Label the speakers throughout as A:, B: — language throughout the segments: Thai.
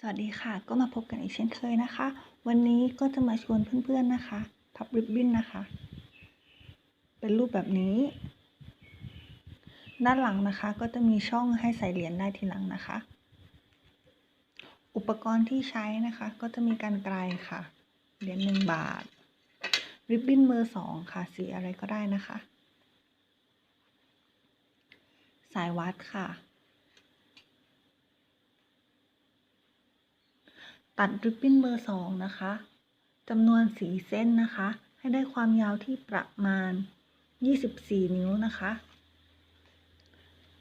A: สวัสดีค่ะ ก็มาพบกันอีกเช่นเคยนะคะ วันนี้ก็จะมาชวนเพื่อนๆนะคะ พับริบบิ้นนะคะ เป็นรูปแบบนี้ ด้านหลังนะคะก็จะมีช่องให้ใส่เหรียญได้ทีหลังนะคะ อุปกรณ์ที่ใช้นะคะ ก็จะมีการไกลค่ะ เหรียญหนึ่งบาท ริบบิ้นเบอร์สองค่ะ สีอะไรก็ได้นะคะ สายวัดค่ะ ตัดริบบิ้นเบอร์สองนะคะจำนวนสีเส้นนะคะ ให้ได้ความยาวที่ประมาณ 24 นิ้วนะคะ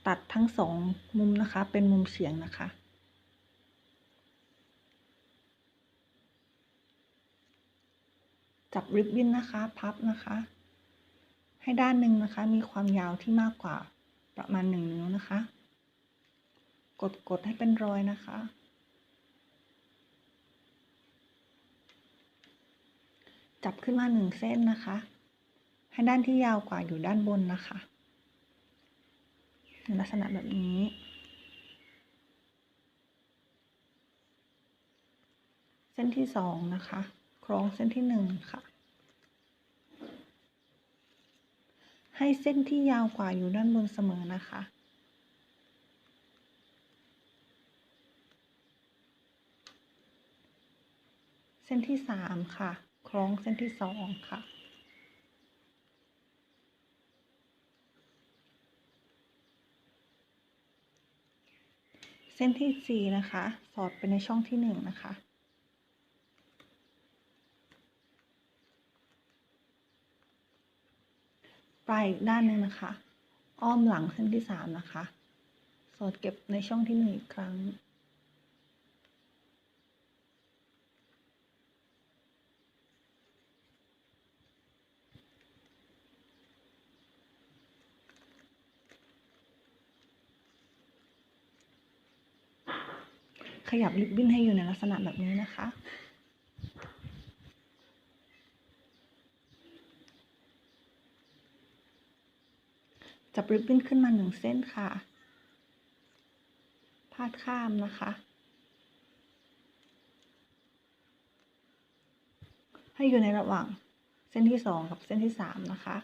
A: ตัดทั้งสองมุมนะคะ เป็นมุมเฉียงนะคะจับริบบิ้นนะคะ พับนะคะ ให้ด้านหนึ่งนะคะ มีความยาวที่มากกว่าประมาณ1นิ้วนะคะ กดกดให้เป็นรอยนะคะ จับขึ้นมาหนึ่งเส้นนะคะ ให้ด้านที่ยาวกว่าอยู่ด้านบนนะคะลักษณะแบบนี้ เส้นที่สองนะคะ คล้องเส้นที่หนึ่งค่ะ ให้เส้นที่ยาวกว่าอยู่ด้านบนเสมอนะคะเส้นที่สามค่ะ คล้องเส้นที่สองค่ะ เส้นที่สี่นะคะ สอดไปในช่องที่หนึ่งนะคะ ปลายอีกด้านหนึ่งนะคะ อ้อมหลังเส้นที่สามนะคะ สอดเก็บในช่องที่หนึ่งอีกครั้ง ขยับริบบิ้นให้อยู่ในลักษณะแบบนี้นะคะ จับริบบิ้นขึ้นมาหนึ่งเส้นค่ะ พาดข้ามนะคะ ให้อยู่ในระหว่างเส้นที่สองกับเส้นที่สามนะคะ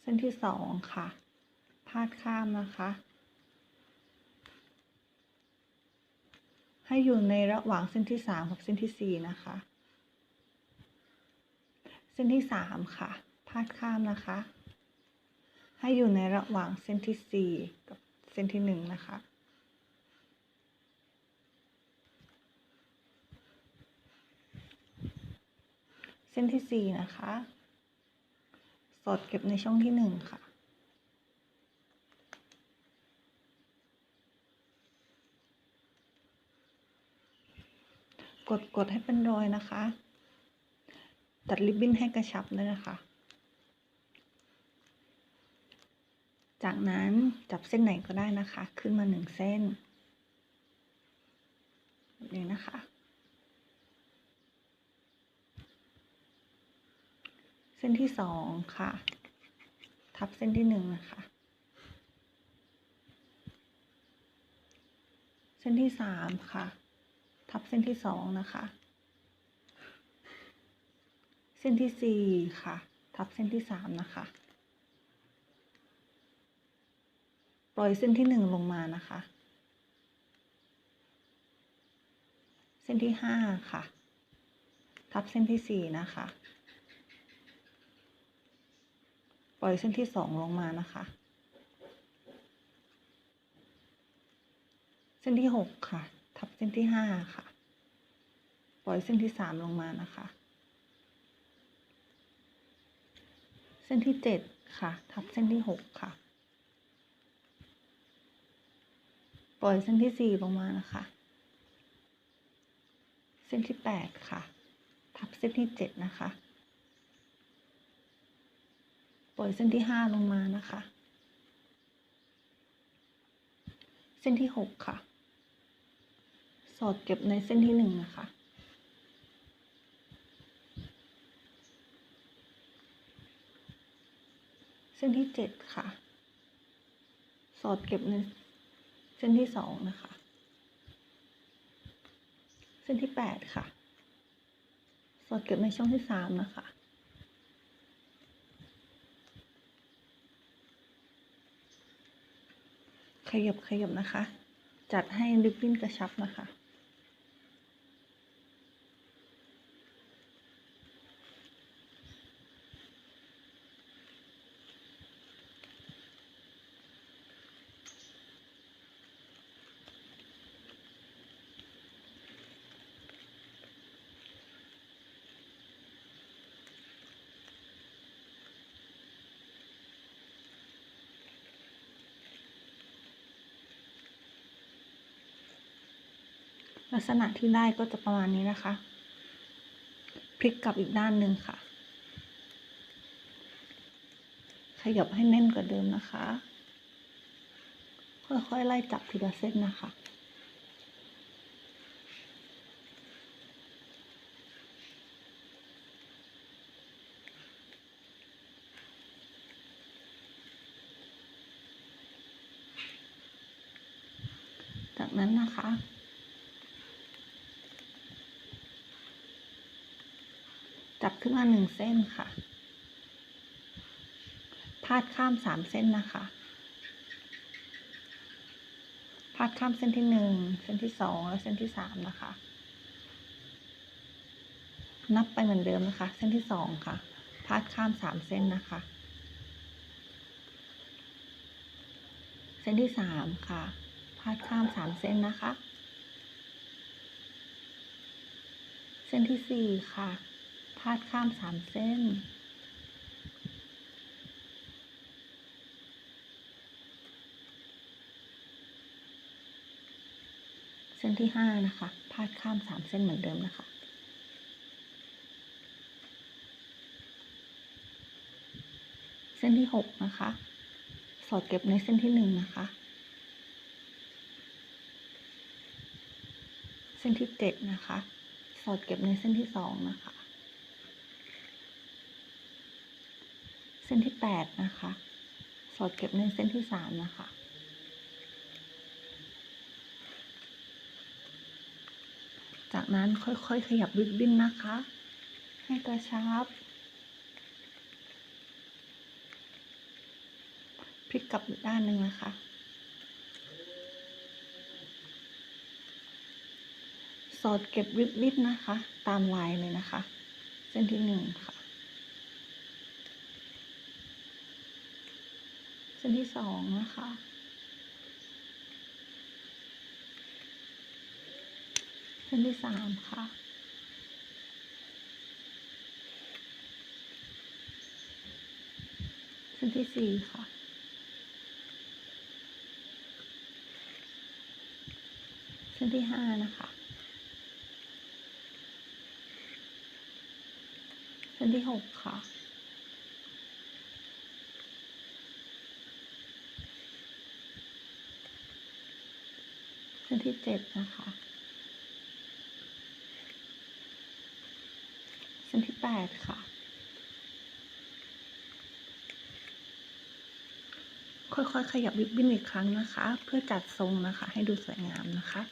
A: เส้นที่สองค่ะ พาดข้ามนะคะ ให้อยู่ในระหว่างเส้นที่สามกับเส้นที่สี่นะคะ เส้นที่สามค่ะ พาดข้ามนะคะ ให้อยู่ในระหว่างเส้นที่สี่กับเส้นที่หนึ่งนะคะเส้นที่สี่นะคะ สอดเก็บในช่องที่หนึ่งค่ะ กดกดให้เป็นรอยนะคะ ตัดริบบิ้นให้กระชับด้วยนะคะ จากนั้นจับเส้นไหนก็ได้นะคะ ขึ้นมาหนึ่งเส้นแบบนี้นะคะ เส้นที่สองค่ะ ทับเส้นที่หนึ่งนะคะ เส้นที่สามค่ะ ทับเส้นที่สองนะคะ เส้นที่สี่ค่ะ ทับเส้นที่สามนะคะ ปล่อยเส้นที่หนึ่งลงมานะคะ เส้นที่ห้าค่ะ ทับเส้นที่สี่นะคะ ปล่อยเส้นที่สองลงมานะคะเส้นที่หกค่ะ ทับเส้นที่ห้าค่ะ ปล่อยเส้นที่สามลงมานะคะ เส้นที่เจ็ดค่ะ ทับเส้นที่หกค่ะ ปล่อยเส้นที่สี่ลงมานะคะ เส้นที่แปดค่ะ ทับเส้นที่เจ็ดนะคะ ปล่อยเส้นที่ห้าลงมานะคะ เส้นที่หกค่ะ สอดเก็บในเส้นที่หนึ่งนะคะ เส้นที่เจ็ดค่ะ สอดเก็บในเส้นที่สองนะคะ เส้นที่แปดค่ะ สอดเก็บในช่องที่สามนะคะขยับขยับนะคะ จัดให้ริบบิ้นกระชับนะคะ ลักษณะที่ได้ก็จะประมาณนี้นะคะ พลิกกลับอีกด้านหนึ่งค่ะ ขยับให้แน่นกว่าเดิมนะคะ ค่อยๆไล่จับทีละเส้นนะคะจากนั้นนะคะ จับ ขึ้นมาหนึ่งเส้นค่ะ พาดข้ามสามเส้นนะคะ พาดข้ามเส้นที่หนึ่งเส้นที่สองและเส้นที่สามนะคะ นับไปเหมือนเดิมนะคะ เส้นที่สองค่ะ พาดข้ามสามเส้นนะคะ เส้นที่สามค่ะ พาดข้ามสามเส้นนะคะ เส้นที่สี่ค่ะาดข้ามสามเส้น เส้นที่ห้านะคะพาดข้ามสามเส้นเหมือนเดิมนะคะเส้นที่หกนะคะ สอดเก็บในเส้นที่หนึ่งนะคะ เส้นที่เจ็ดนะคะ สอดเก็บในเส้นที่สองนะคะ เส้นที่แปดนะคะ สอดเก็บในเส้นที่สามนะคะ จากนั้นค่อยๆขยับริบบิ้นนะคะ ให้กระชับพลิกกลับอีกด้านหนึ่งนะคะ สอดเก็บริบบิ้นนะคะ ตามลายเลยนะคะ เส้นที่หนึ่งค่ะ เส้นที่สองนะคะเส้นที่สามค่ะเส้นที่สี่ค่ะเส้นที่ห้านะคะเส้นที่หกค่ะ เส้นที่เจ็ดนะคะเส้นที่แปดค่ะ ค่อยๆ ขยับริบบิ้นอีกครั้งนะคะ เพื่อจัดทรงนะคะ ให้ดูสวยงามนะคะ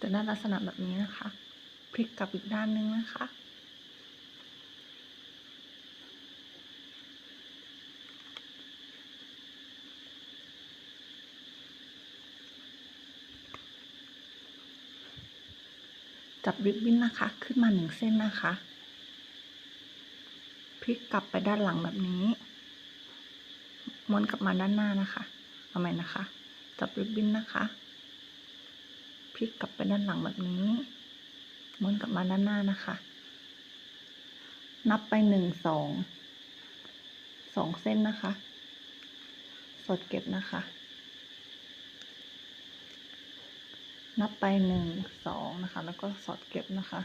A: จะได้ลักษณะแบบนี้นะคะ ลิกกลับอีกด้านหนึงนะคะ จับริบบิ้นนะคะ ขึ้นมาหนึ่งเส้นนะคะพลิกกลับไปด้านหลังแบบนี้ม้วนกลับมาด้านหน้านะคะเอาใหม่นะคะ จับริบบิ้นนะคะพลิกกลับไปด้านหลังแบบนี้ ม้วนกลับมาด้านหน้านะคะ นับไปหนึ่งสองสองเส้นนะคะ สดเก็บนะคะ นับไปหนึ่งสองนะคะ แล้วก็สอดเก็บนะคะ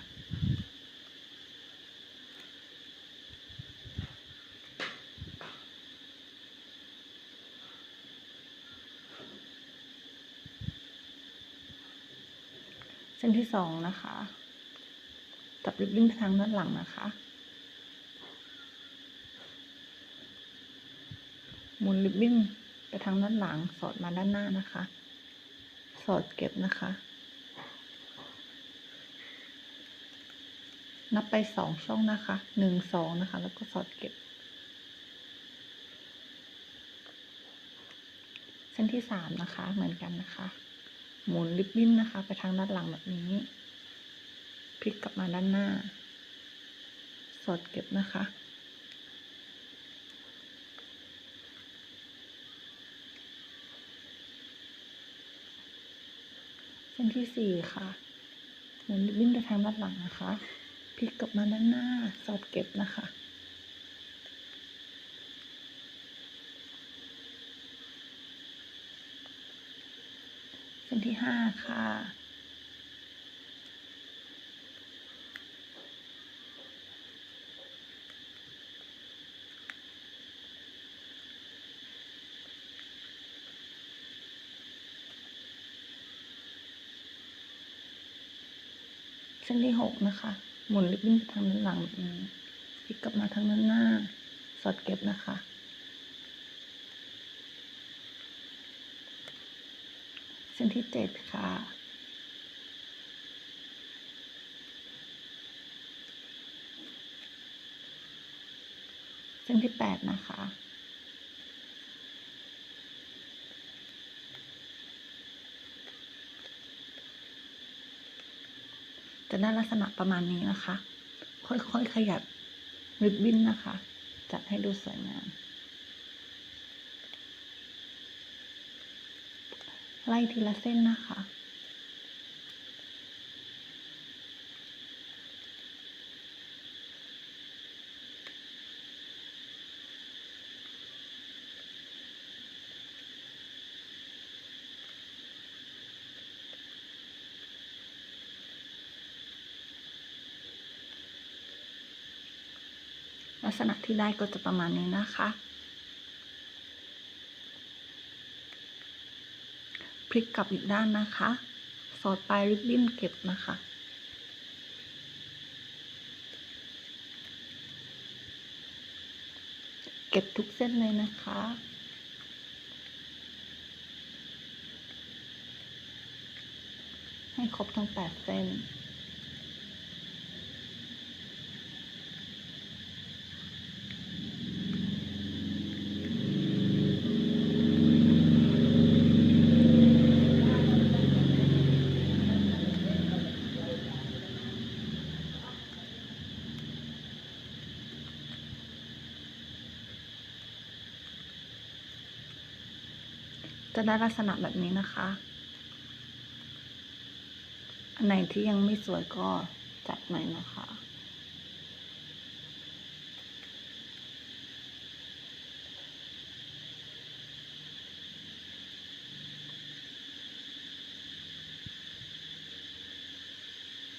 A: เส้นที่สองนะคะ กับริบบิ้นทางด้านหลังนะคะหมุนริบบิ้นไปทางด้านหลังสอดมาด้านหน้านะคะ สอดเก็บนะคะ นับไปสองช่องนะคะหนึ่งสองนะคะ แล้วก็สอดเก็บ เส้นที่สามนะคะเหมือนกันนะคะ หมุนริบบิ้นนะคะ ไปทางด้านหลังแบบนี้ พลิกกลับมาด้านหน้า สอดเก็บนะคะ เส้นที่สี่ค่ะหมุนริบบิ้นไปทางด้านหลังนะคะพลิกกลับมาด้านหน้า สอดเก็บนะคะเส้นที่ห้าค่ะ นที่หกนะคะ หมุนริบบิ้นไปทางด้านหลังแบบนี้พลิกกลับมาทางด้านหน้า สอดเก็บนะคะ เส้นที่เจ็ดค่ะเส้นที่แปดนะคะ ได้ลักษณะประมาณนี้นะคะ ค่อยๆขยับริบบิ้นนะคะ จัดให้ดูสวยงามไล่ทีละเส้นนะคะ กษณะที่ได้ก็จะประมาณนี้นะคะพลิกกลับอีกด้านนะคะ สอดปลายริบบิ้นเก็บนะคะเก็บทุกเส้นเลยนะคะ ให้ครบทั้งแปดเส้น จะได้ลักษณะแบบนี้นะคะ อันไหนที่ยังไม่สวยก็จัดใหม่นะคะ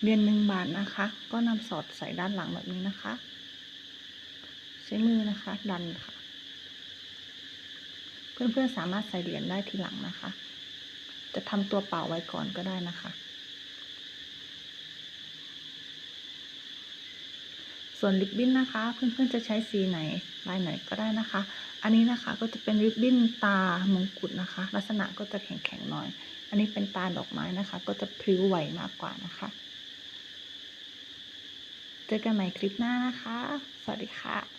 A: เรียนหนึ่งบาทนะคะ ก็นำสอดใส่ด้านหลังแบบนี้นะคะ ใช้มือนะคะ ดันค่ะ เพื่อนๆสามารถใส่เหรียญได้ทีหลังนะคะ จะทำตัวเป่าไว้ก่อนก็ได้นะคะ ส่วนริบบิ้นนะคะ เพื่อนๆจะใช้สีไหนลายไหนก็ได้นะคะ อันนี้นะคะก็จะเป็นริบบิ้นตามงกุฎนะคะ ลักษณะก็จะแข็งๆหน่อย อันนี้เป็นตาดอกไม้นะคะ ก็จะพลิ้วไหวมากกว่านะคะ เจอกันใหม่คลิปหน้านะคะ สวัสดีค่ะ